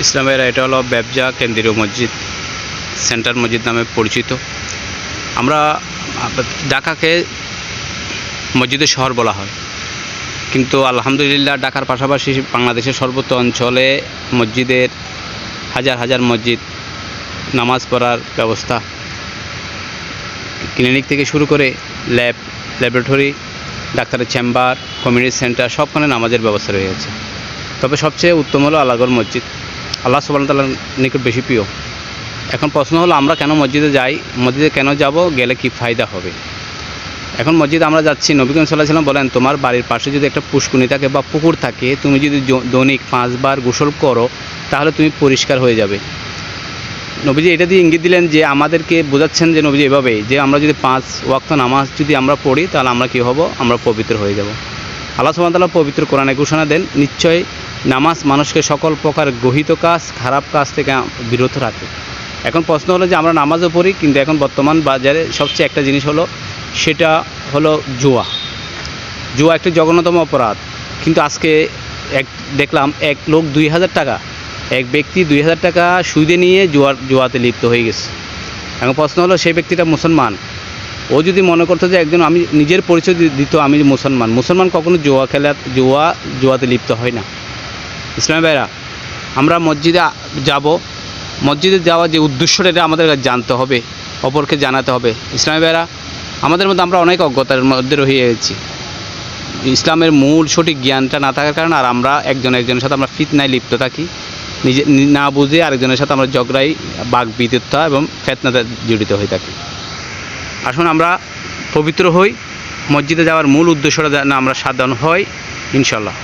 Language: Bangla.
ইসলামের এটা হলো ব্যবজা কেন্দ্রীয় মসজিদ, সেন্টার মসজিদ নামে পরিচিত। আমরা ঢাকাকে মসজিদের শহর বলা হয়। কিন্তু আলহামদুলিল্লাহ ঢাকার পাশাপাশি বাংলাদেশের সর্বত্র অঞ্চলে মসজিদের হাজার হাজার মসজিদ, নামাজ পড়ার ব্যবস্থা। ক্লিনিক থেকে শুরু করে ল্যাব, ল্যাবরেটরি, ডাক্তারের চেম্বার, কমিউনিটি সেন্টার, সবখানে নামাজের ব্যবস্থা রয়েছে। তবে সবচেয়ে উত্তম হলো আল্লাহর মসজিদ। আল্লাহ সুবাহ নিকট বেশি প্রিয়। এখন প্রশ্ন হলো, আমরা কেন মসজিদে যাই? মসজিদে কেন যাব? গেলে কি ফায়দা হবে? এখন মসজিদে আমরা যাচ্ছি নবীন সাল্লাহ সাল্লাম বলেন, তোমার বাড়ির পাশে যদি একটা পুষ্কুনি থাকে বা পুকুর থাকে, তুমি যদি দৈনিক পাঁচবার গোসল করো, তাহলে তুমি পরিষ্কার হয়ে যাবে। নবীজি এটা দিয়ে ইঙ্গিত দিলেন যে, আমাদেরকে বোঝাচ্ছেন যে নবীজি এভাবে, যে আমরা যদি পাঁচ ওয়াক্ত নামাজ যদি আমরা পড়ি, তাহলে আমরা কী হব? আমরা পবিত্র হয়ে যাব। আল্লাহ সুবহানাহু পবিত্র কোরআনে ঘোষণা দেন, নিশ্চয় নামাজ মানুষকে সকল প্রকার গহিত কাজ, খারাপ কাজ থেকে বিরত রাখে। এখন প্রশ্ন হলো যে আমরা নামাজও পড়ি, কিন্তু এখন বর্তমান বাজারে সবচেয়ে একটা জিনিস হলো, সেটা হলো জুয়া। জুয়া একটি জঘন্যতম অপরাধ। কিন্তু আজকে এক, দেখলাম এক লোক দুই হাজার টাকা, এক ব্যক্তি দুই হাজার টাকা সুদে নিয়ে জুয়ার, জুয়াতে লিপ্ত হয়ে গেছে। এখন প্রশ্ন হলো সেই ব্যক্তিটা মুসলমান? ও যদি মনে করতো যে একজন আমি নিজের পরিচয় দিত আমি মুসলমান মুসলমান কখনো জুয়া খেলা, জুয়া, জুয়াতে লিপ্ত হয় না। ইসলামী ভাইরা, আমরা মসজিদে যাব। মসজিদে যাওয়ার যে উদ্দেশ্যটা, এটা আমাদের জানতে হবে, অপরকে জানাতে হবে। ইসলামী ভাইরা, আমাদের মধ্যে আমরা অনেক অজ্ঞতার মধ্যে রয়ে গেছি। ইসলামের মূল সঠিক জ্ঞানটা না থাকার কারণে আর আমরা একজন একজনের সাথে আমরা ফিতনায় লিপ্ত থাকি। নিজে, না বুঝে আরেকজনের সাথে আমরা ঝগড়াই বাঘ বিদ্যুৎ এবং ফেতনাতে জড়িত হয়ে থাকি। আসুন আমরা পবিত্র হই। মসজিদে যাওয়ার মূল উদ্দেশ্যটা যেন আমরা সাধন হই ইনশাল্লাহ